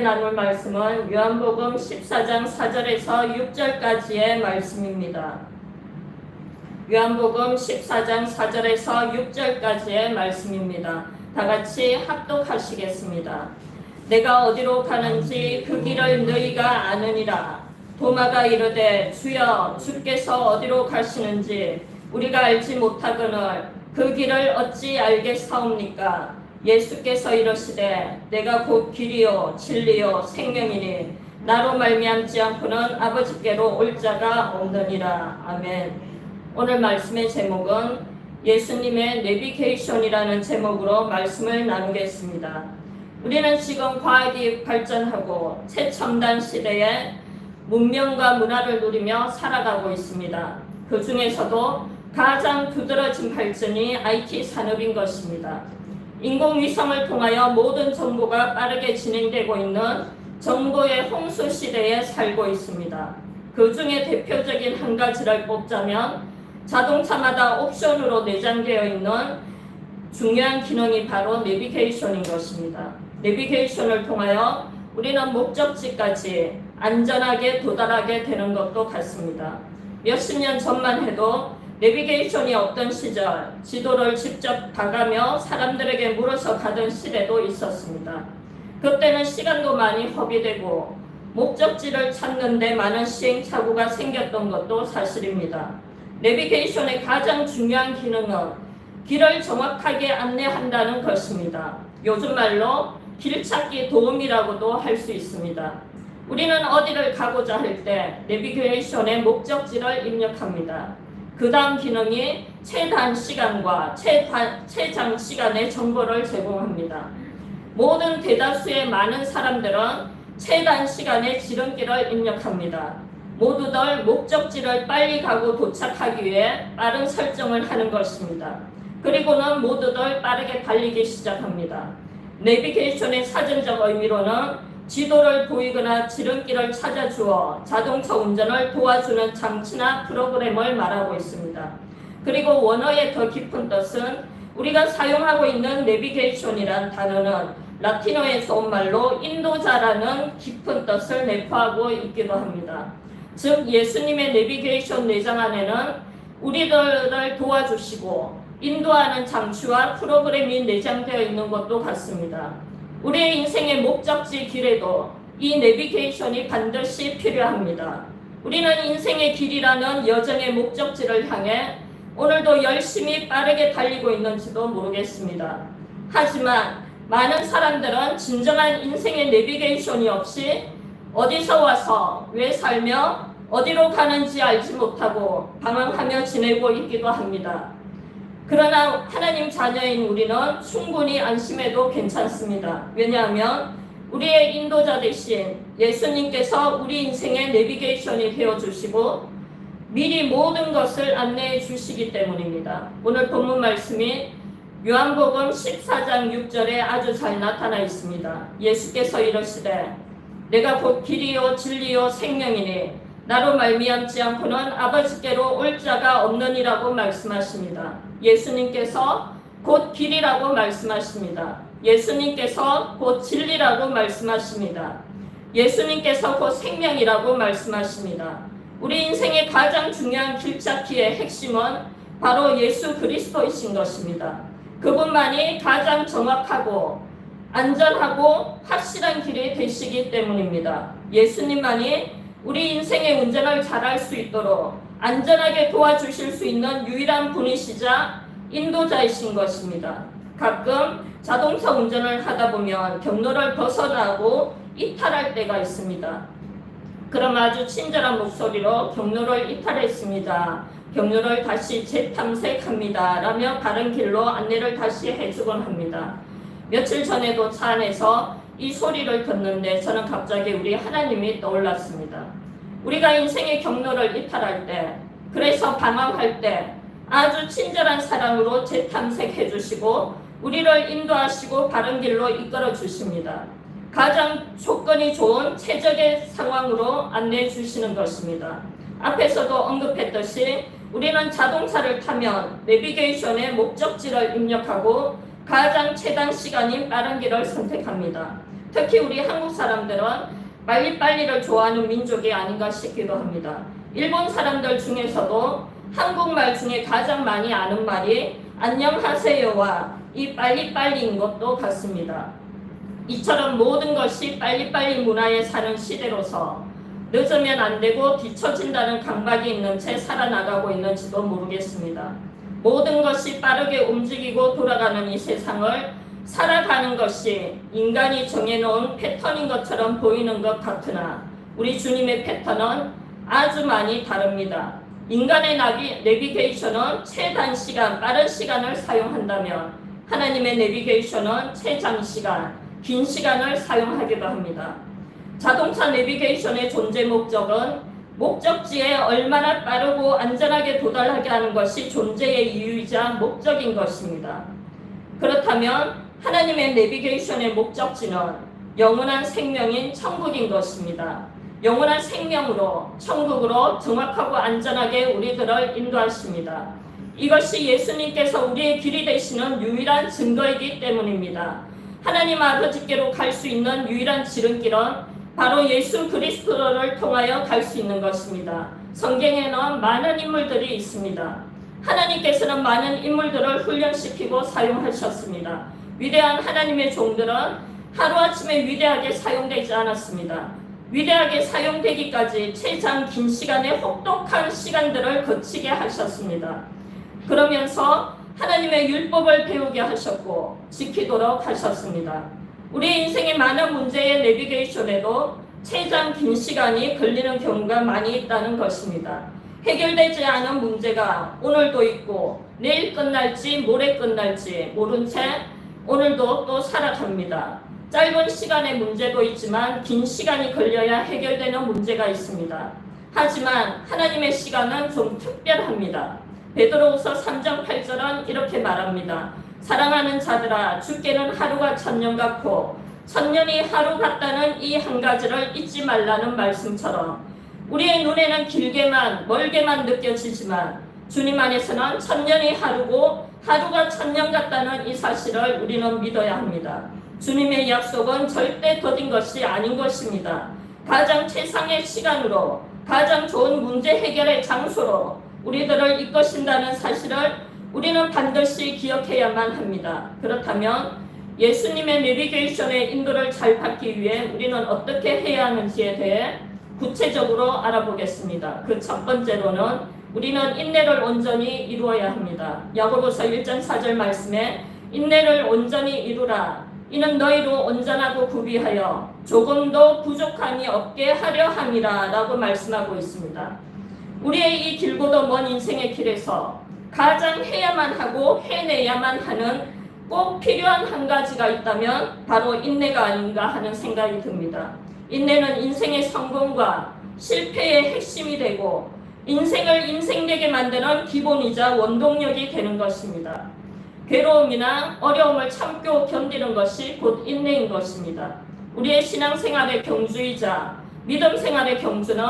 나눌 말씀은 요한복음 14장 4절에서 6절까지의 말씀입니다. 요한복음 14장 4절에서 6절까지의 말씀입니다. 다 같이 합독하시겠습니다. 내가 어디로 가는지 그 길을 너희가 아느니라. 도마가 이르되 주여 주께서 어디로 가시는지 우리가 알지 못하거늘 그 길을 어찌 알겠사옵니까? 예수께서 이르시되 내가 곧 길이요 진리요 생명이니 나로 말미암지 않고는 아버지께로 올 자가 없느니라 아멘. 오늘 말씀의 제목은 예수님의 내비게이션이라는 제목으로 말씀을 나누겠습니다. 우리는 지금 과학이 발전하고 최첨단 시대에 문명과 문화를 누리며 살아가고 있습니다. 그 중에서도 가장 두드러진 발전이 IT 산업인 것입니다. 인공위성을 통하여 모든 정보가 빠르게 진행되고 있는 정보의 홍수 시대에 살고 있습니다. 그 중에 대표적인 한 가지를 뽑자면 자동차마다 옵션으로 내장되어 있는 중요한 기능이 바로 내비게이션인 것입니다. 내비게이션을 통하여 우리는 목적지까지 안전하게 도달하게 되는 것도 같습니다. 몇십 년 전만 해도 내비게이션이 없던 시절 지도를 직접 봐가며 사람들에게 물어서 가던 시대도 있었습니다. 그때는 시간도 많이 허비되고 목적지를 찾는데 많은 시행착오가 생겼던 것도 사실입니다. 내비게이션의 가장 중요한 기능은 길을 정확하게 안내한다는 것입니다. 요즘 말로 길찾기 도움이라고도 할 수 있습니다. 우리는 어디를 가고자 할 때 내비게이션의 목적지를 입력합니다. 그 다음 기능이 최단 시간과 최단, 최장 시간의 정보를 제공합니다. 모든 대다수의 많은 사람들은 최단 시간의 지름길을 입력합니다. 모두들 목적지를 빨리 가고 도착하기 위해 빠른 설정을 하는 것입니다. 그리고는 모두들 빠르게 달리기 시작합니다. 내비게이션의 사전적 의미로는 지도를 보이거나 지름길을 찾아주어 자동차 운전을 도와주는 장치나 프로그램을 말하고 있습니다. 그리고 원어의 더 깊은 뜻은 우리가 사용하고 있는 내비게이션이란 단어는 라틴어에서 온 말로 인도자라는 깊은 뜻을 내포하고 있기도 합니다. 즉 예수님의 내비게이션 내장 안에는 우리들을 도와주시고 인도하는 장치와 프로그램이 내장되어 있는 것도 같습니다. 우리의 인생의 목적지 길에도 이 내비게이션이 반드시 필요합니다. 우리는 인생의 길이라는 여정의 목적지를 향해 오늘도 열심히 빠르게 달리고 있는지도 모르겠습니다. 하지만 많은 사람들은 진정한 인생의 내비게이션이 없이 어디서 와서 왜 살며 어디로 가는지 알지 못하고 방황하며 지내고 있기도 합니다. 그러나 하나님 자녀인 우리는 충분히 안심해도 괜찮습니다. 왜냐하면 우리의 인도자 대신 예수님께서 우리 인생의 내비게이션이 되어 주시고 미리 모든 것을 안내해 주시기 때문입니다. 오늘 본문 말씀이 요한복음 14장 6절에 아주 잘 나타나 있습니다. 예수께서 이르시되 내가 곧 길이요 진리요 생명이니 나로 말미암지 않고는 아버지께로 올 자가 없느니라고 말씀하십니다. 예수님께서 곧 길이라고 말씀하십니다. 예수님께서 곧 진리라고 말씀하십니다. 예수님께서 곧 생명이라고 말씀하십니다. 우리 인생의 가장 중요한 길찾기의 핵심은 바로 예수 그리스도이신 것입니다. 그분만이 가장 정확하고 안전하고 확실한 길이 되시기 때문입니다. 예수님만이 우리 인생의 운전을 잘할 수 있도록 안전하게 도와주실 수 있는 유일한 분이시자 인도자이신 것입니다. 가끔 자동차 운전을 하다 보면 경로를 벗어나고 이탈할 때가 있습니다. 그럼 아주 친절한 목소리로 경로를 이탈했습니다. 경로를 다시 재탐색합니다. 라며 바른 길로 안내를 다시 해주곤 합니다. 며칠 전에도 차 안에서 이 소리를 듣는데 저는 갑자기 우리 하나님이 떠올랐습니다. 우리가 인생의 경로를 이탈할 때, 그래서 방황할 때 아주 친절한 사랑으로 재탐색해 주시고 우리를 인도하시고 바른 길로 이끌어 주십니다. 가장 조건이 좋은 최적의 상황으로 안내해 주시는 것입니다. 앞에서도 언급했듯이 우리는 자동차를 타면 내비게이션의 목적지를 입력하고 가장 최단 시간인 빠른 길을 선택합니다. 특히 우리 한국 사람들은 빨리빨리를 좋아하는 민족이 아닌가 싶기도 합니다. 일본 사람들 중에서도 한국말 중에 가장 많이 아는 말이 안녕하세요와 이 빨리빨리인 것도 같습니다. 이처럼 모든 것이 빨리빨리 문화에 사는 시대로서 늦으면 안 되고 뒤처진다는 강박이 있는 채 살아나가고 있는지도 모르겠습니다. 모든 것이 빠르게 움직이고 돌아가는 이 세상을 살아가는 것이 인간이 정해놓은 패턴인 것처럼 보이는 것 같으나 우리 주님의 패턴은 아주 많이 다릅니다. 인간의 나비, 내비게이션은 최단시간, 빠른 시간을 사용한다면 하나님의 내비게이션은 최장시간, 긴 시간을 사용하기도 합니다. 자동차 내비게이션의 존재 목적은 목적지에 얼마나 빠르고 안전하게 도달하게 하는 것이 존재의 이유이자 목적인 것입니다. 그렇다면 하나님의 내비게이션의 목적지는 영원한 생명인 천국인 것입니다. 영원한 생명으로 천국으로 정확하고 안전하게 우리들을 인도하십니다. 이것이 예수님께서 우리의 길이 되시는 유일한 증거이기 때문입니다. 하나님 아버지께로 갈 수 있는 유일한 지름길은 바로 예수 그리스도를 통하여 갈 수 있는 것입니다. 성경에는 많은 인물들이 있습니다. 하나님께서는 많은 인물들을 훈련시키고 사용하셨습니다. 위대한 하나님의 종들은 하루아침에 위대하게 사용되지 않았습니다. 위대하게 사용되기까지 최장 긴 시간의 혹독한 시간들을 거치게 하셨습니다. 그러면서 하나님의 율법을 배우게 하셨고 지키도록 하셨습니다. 우리 인생의 많은 문제의 내비게이션에도 최장 긴 시간이 걸리는 경우가 많이 있다는 것입니다. 해결되지 않은 문제가 오늘도 있고 내일 끝날지 모레 끝날지 모른 채 오늘도 또 살아갑니다. 짧은 시간의 문제도 있지만 긴 시간이 걸려야 해결되는 문제가 있습니다. 하지만 하나님의 시간은 좀 특별합니다. 베드로후서 3장 8절은 이렇게 말합니다. 사랑하는 자들아 주께는 하루가 천년 같고 천년이 하루 같다는 이 한 가지를 잊지 말라는 말씀처럼 우리의 눈에는 길게만 멀게만 느껴지지만 주님 안에서는 천년이 하루고 하루가 천년 같다는 이 사실을 우리는 믿어야 합니다. 주님의 약속은 절대 더딘 것이 아닌 것입니다. 가장 최상의 시간으로 가장 좋은 문제 해결의 장소로 우리들을 이끄신다는 사실을 우리는 반드시 기억해야만 합니다. 그렇다면 예수님의 내비게이션의 인도를 잘 받기 위해 우리는 어떻게 해야 하는지에 대해 구체적으로 알아보겠습니다. 그 첫 번째로는 우리는 인내를 온전히 이루어야 합니다. 야고보서 1장 4절 말씀에 인내를 온전히 이루라. 이는 너희로 온전하고 구비하여 조금도 부족함이 없게 하려 함이라 라고 말씀하고 있습니다. 우리의 이 길고도 먼 인생의 길에서 가장 해야만 하고 해내야만 하는 꼭 필요한 한 가지가 있다면 바로 인내가 아닌가 하는 생각이 듭니다. 인내는 인생의 성공과 실패의 핵심이 되고 인생을 인생되게 만드는 기본이자 원동력이 되는 것입니다. 괴로움이나 어려움을 참고 견디는 것이 곧 인내인 것입니다. 우리의 신앙생활의 경주이자 믿음 생활의 경주는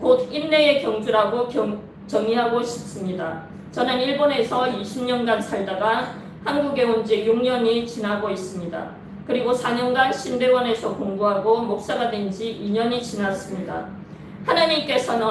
곧 인내의 경주라고 경, 정의하고 싶습니다. 저는 일본에서 20년간 살다가 한국에 온 지 6년이 지나고 있습니다. 그리고 4년간 신대원에서 공부하고 목사가 된 지 2년이 지났습니다. 하나님께서는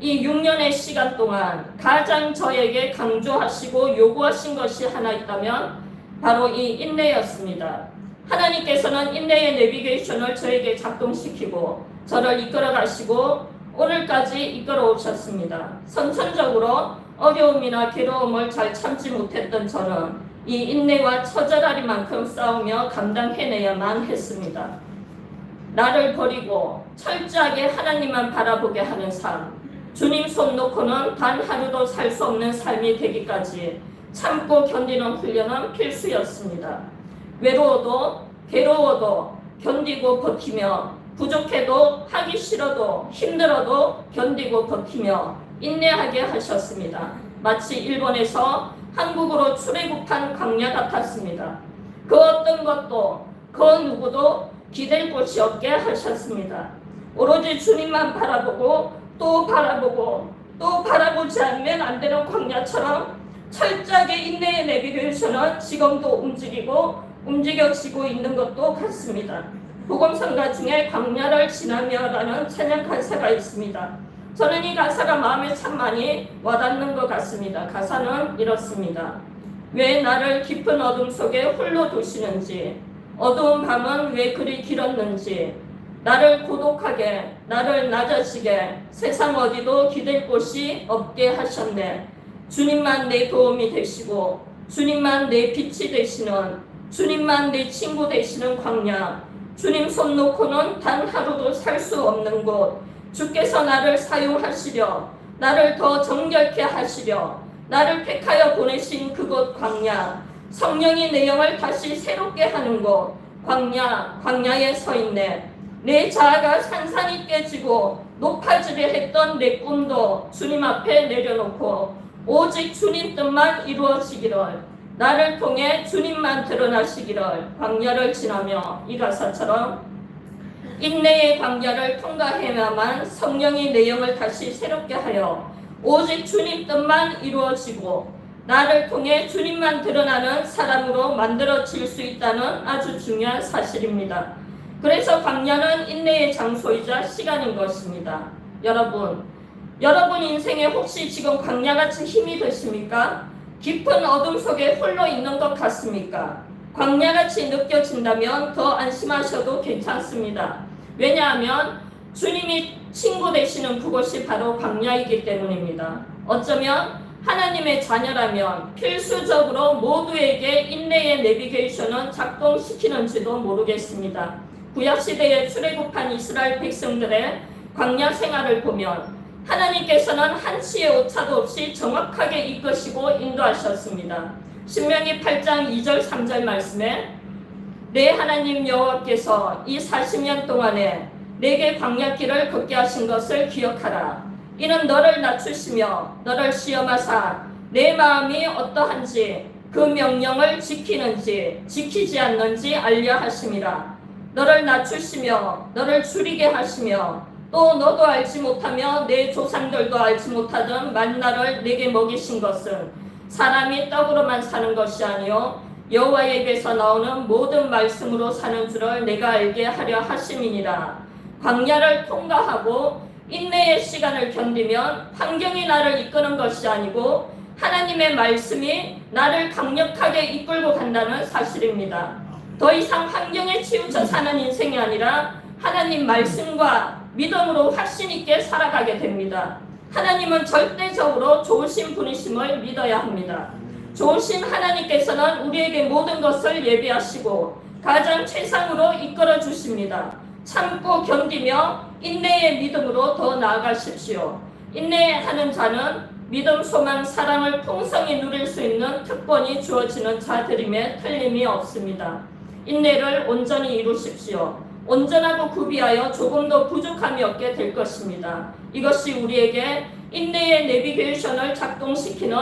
이 6년의 시간 동안 가장 저에게 강조하시고 요구하신 것이 하나 있다면 바로 이 인내였습니다. 하나님께서는 인내의 내비게이션을 저에게 작동시키고 저를 이끌어 가시고 오늘까지 이끌어 오셨습니다. 선천적으로 어려움이나 괴로움을 잘 참지 못했던 저는 이 인내와 처절하리만큼 싸우며 감당해내야만 했습니다. 나를 버리고 철저하게 하나님만 바라보게 하는 삶, 주님 손 놓고는 단 하루도 살 수 없는 삶이 되기까지 참고 견디는 훈련은 필수였습니다. 외로워도 괴로워도 견디고 버티며 부족해도 하기 싫어도 힘들어도 견디고 버티며 인내하게 하셨습니다. 마치 일본에서 한국으로 출애굽한 광야 같았습니다. 그 어떤 것도 그 누구도 기댈 곳이 없게 하셨습니다. 오로지 주님만 바라보고 또 바라보고 또 바라보지 않으면 안 되는 광야처럼 철저하게 인내의 내비게이션은 지금도 움직이고 움직여지고 있는 것도 같습니다. 복음성가 중에 광야를 지나며라는 찬양 가사가 있습니다. 저는 이 가사가 마음에 참 많이 와닿는 것 같습니다. 가사는 이렇습니다. 왜 나를 깊은 어둠 속에 홀로 두시는지, 어두운 밤은 왜 그리 길었는지, 나를 고독하게, 나를 낮아지게, 세상 어디도 기댈 곳이 없게 하셨네. 주님만 내 도움이 되시고, 주님만 내 빛이 되시는, 주님만 내 친구 되시는 광야, 주님 손 놓고는 단 하루도 살 수 없는 곳, 주께서 나를 사용하시려, 나를 더 정결케 하시려, 나를 택하여 보내신 그곳 광야, 성령이 내 영을 다시 새롭게 하는 곳, 광야, 광야에 서 있네. 내 자아가 산산이 깨지고 높아지려 했던 내 꿈도 주님 앞에 내려놓고 오직 주님 뜻만 이루어지기를 나를 통해 주님만 드러나시기를 광야를 지나며 이 가사처럼 인내의 광야를 통과해야만 성령이 내 영을 다시 새롭게 하여 오직 주님 뜻만 이루어지고 나를 통해 주님만 드러나는 사람으로 만들어질 수 있다는 아주 중요한 사실입니다. 그래서 광야는 인내의 장소이자 시간인 것입니다. 여러분, 여러분 인생에 혹시 지금 광야같이 힘이 드십니까? 깊은 어둠 속에 홀로 있는 것 같습니까? 광야같이 느껴진다면 더 안심하셔도 괜찮습니다. 왜냐하면 주님이 친구 되시는 그곳이 바로 광야이기 때문입니다. 어쩌면 하나님의 자녀라면 필수적으로 모두에게 인내의 내비게이션은 작동시키는지도 모르겠습니다. 구약시대에 출애굽한 이스라엘 백성들의 광야 생활을 보면 하나님께서는 한치의 오차도 없이 정확하게 이끄시고 인도하셨습니다. 신명기 8장 2절 3절 말씀에 내 하나님 여호와께서 이 40년 동안에 내게 광야길을 걷게 하신 것을 기억하라. 이는 너를 낮추시며 너를 시험하사 내 마음이 어떠한지 그 명령을 지키는지 지키지 않는지 알려 하심이라. 너를 낮추시며 너를 줄이게 하시며 또 너도 알지 못하며 내 조상들도 알지 못하던 만나를 내게 먹이신 것은 사람이 떡으로만 사는 것이 아니요 여호와의 입에서 나오는 모든 말씀으로 사는 줄을 내가 알게 하려 하심이니라. 광야를 통과하고 인내의 시간을 견디면 환경이 나를 이끄는 것이 아니고 하나님의 말씀이 나를 강력하게 이끌고 간다는 사실입니다. 더 이상 환경에 치우쳐 사는 인생이 아니라 하나님 말씀과 믿음으로 확신 있게 살아가게 됩니다. 하나님은 절대적으로 좋으신 분이심을 믿어야 합니다. 좋으신 하나님께서는 우리에게 모든 것을 예비하시고 가장 최상으로 이끌어 주십니다. 참고 견디며 인내의 믿음으로 더 나아가십시오. 인내하는 자는 믿음, 소망, 사랑을 풍성히 누릴 수 있는 특권이 주어지는 자들임에 틀림이 없습니다. 인내를 온전히 이루십시오. 온전하고 구비하여 조금도 부족함이 없게 될 것입니다. 이것이 우리에게 인내의 내비게이션을 작동시키는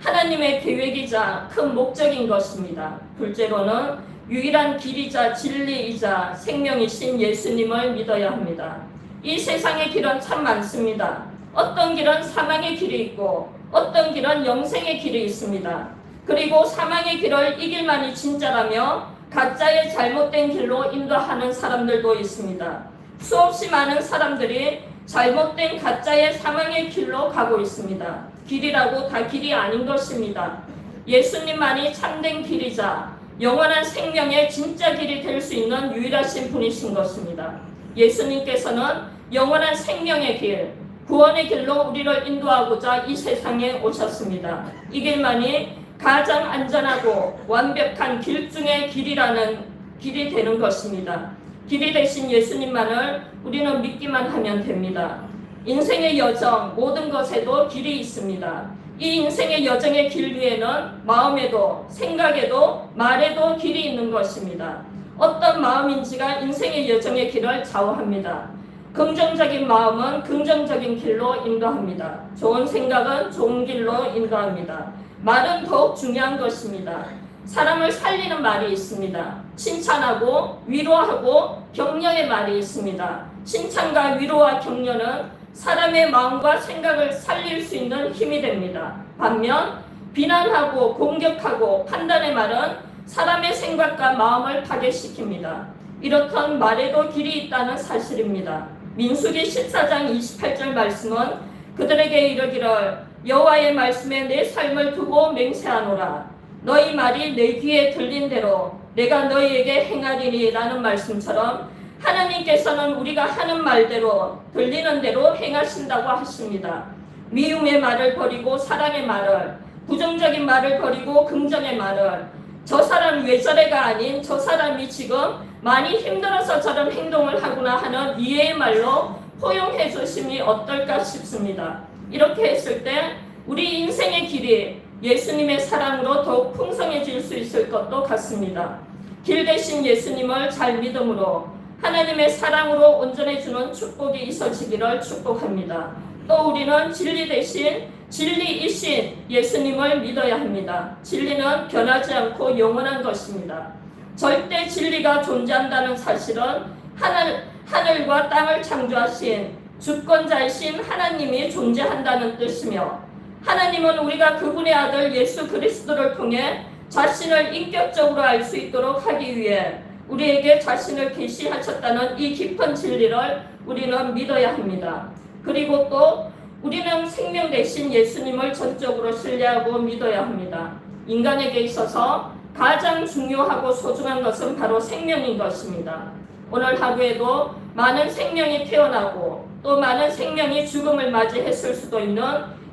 하나님의 계획이자 큰 목적인 것입니다. 둘째로는 유일한 길이자 진리이자 생명이신 예수님을 믿어야 합니다. 이 세상의 길은 참 많습니다. 어떤 길은 사망의 길이 있고 어떤 길은 영생의 길이 있습니다. 그리고 사망의 길을 이 길만이 진짜라며 가짜의 잘못된 길로 인도하는 사람들도 있습니다. 수없이 많은 사람들이 잘못된 가짜의 사망의 길로 가고 있습니다. 길이라고 다 길이 아닌 것입니다. 예수님만이 참된 길이자 영원한 생명의 진짜 길이 될 수 있는 유일하신 분이신 것입니다. 예수님께서는 영원한 생명의 길, 구원의 길로 우리를 인도하고자 이 세상에 오셨습니다. 이 길만이 가장 안전하고 완벽한 길 중의 길이라는 길이 되는 것입니다. 길이 되신 예수님만을 우리는 믿기만 하면 됩니다. 인생의 여정, 모든 것에도 길이 있습니다. 이 인생의 여정의 길 위에는 마음에도, 생각에도, 말에도 길이 있는 것입니다. 어떤 마음인지가 인생의 여정의 길을 좌우합니다. 긍정적인 마음은 긍정적인 길로 인도합니다. 좋은 생각은 좋은 길로 인도합니다. 말은 더욱 중요한 것입니다. 사람을 살리는 말이 있습니다. 칭찬하고 위로하고 격려의 말이 있습니다. 칭찬과 위로와 격려는 사람의 마음과 생각을 살릴 수 있는 힘이 됩니다. 반면 비난하고 공격하고 판단의 말은 사람의 생각과 마음을 파괴시킵니다. 이렇던 말에도 길이 있다는 사실입니다. 민수기 14장 28절 말씀은 그들에게 이르기를 여호와의 말씀에 내 삶을 두고 맹세하노라 너희 말이 내 귀에 들린 대로 내가 너희에게 행하리니라는 말씀처럼 하나님께서는 우리가 하는 말대로 들리는 대로 행하신다고 하십니다. 미움의 말을 버리고 사랑의 말을 부정적인 말을 버리고 긍정의 말을 저 사람 왜 저래가 아닌 저 사람이 지금 많이 힘들어서 저런 행동을 하구나 하는 이해의 말로 포용해 주심이 어떨까 싶습니다. 이렇게 했을 때 우리 인생의 길이 예수님의 사랑으로 더욱 풍성해질 수 있을 것도 같습니다. 길 대신 예수님을 잘 믿음으로 하나님의 사랑으로 온전해주는 축복이 있어지기를 축복합니다. 또 우리는 진리 대신 진리이신 예수님을 믿어야 합니다. 진리는 변하지 않고 영원한 것입니다. 절대 진리가 존재한다는 사실은 하늘, 하늘과 땅을 창조하신 주권자이신 하나님이 존재한다는 뜻이며 하나님은 우리가 그분의 아들 예수 그리스도를 통해 자신을 인격적으로 알 수 있도록 하기 위해 우리에게 자신을 계시하셨다는 이 깊은 진리를 우리는 믿어야 합니다. 그리고 또 우리는 생명 대신 예수님을 전적으로 신뢰하고 믿어야 합니다. 인간에게 있어서 가장 중요하고 소중한 것은 바로 생명인 것입니다. 오늘 하루에도 많은 생명이 태어나고 또 많은 생명이 죽음을 맞이했을 수도 있는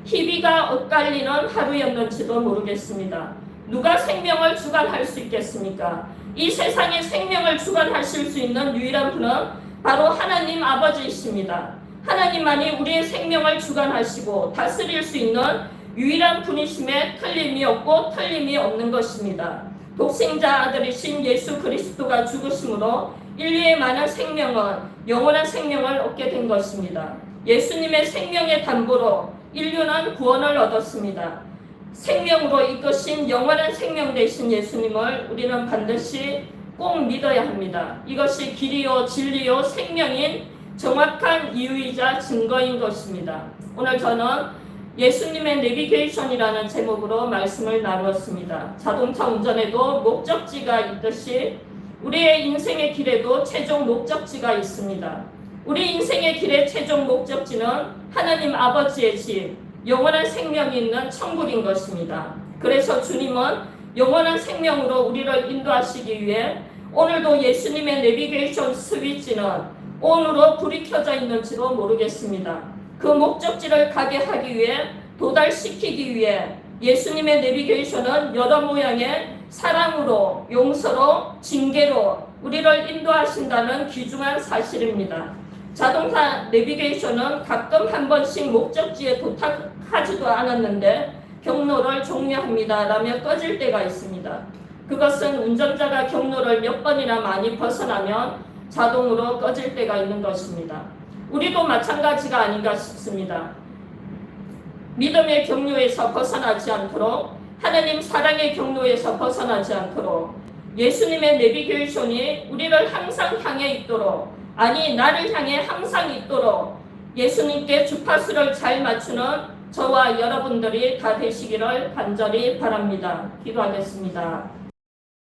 희비가 엇갈리는 하루였는지도 모르겠습니다. 누가 생명을 주관할 수 있겠습니까? 이 세상에 생명을 주관하실 수 있는 유일한 분은 바로 하나님 아버지이십니다. 하나님만이 우리의 생명을 주관하시고 다스릴 수 있는 유일한 분이심에 틀림이 없고 틀림이 없는 것입니다. 독생자 아들이신 예수 그리스도가 죽으심으로 인류의 많은 생명은 영원한 생명을 얻게 된 것입니다. 예수님의 생명의 담보로 인류는 구원을 얻었습니다. 생명으로 이끄신 영원한 생명 되신 예수님을 우리는 반드시 꼭 믿어야 합니다. 이것이 길이요 진리요 생명인 정확한 이유이자 증거인 것입니다. 오늘 저는 예수님의 내비게이션이라는 제목으로 말씀을 나누었습니다. 자동차 운전에도 목적지가 있듯이 우리의 인생의 길에도 최종 목적지가 있습니다. 우리 인생의 길의 최종 목적지는 하나님 아버지의 집, 영원한 생명이 있는 천국인 것입니다. 그래서 주님은 영원한 생명으로 우리를 인도하시기 위해 오늘도 예수님의 내비게이션 스위치는 온으로 불이 켜져 있는지도 모르겠습니다. 그 목적지를 가게 하기 위해 도달시키기 위해 예수님의 내비게이션은 여러 모양의 사랑으로 용서로 징계로 우리를 인도하신다는 귀중한 사실입니다. 자동차 내비게이션은 가끔 한 번씩 목적지에 도착하지도 않았는데 경로를 종료합니다. 라며 꺼질 때가 있습니다. 그것은 운전자가 경로를 몇 번이나 많이 벗어나면 자동으로 꺼질 때가 있는 것입니다. 우리도 마찬가지가 아닌가 싶습니다. 믿음의 경로에서 벗어나지 않도록 하나님 사랑의 경로에서 벗어나지 않도록 예수님의 내비게이션이 우리를 항상 향해 있도록 아니 나를 향해 항상 있도록 예수님께 주파수를 잘 맞추는 저와 여러분들이 다 되시기를 간절히 바랍니다. 기도하겠습니다.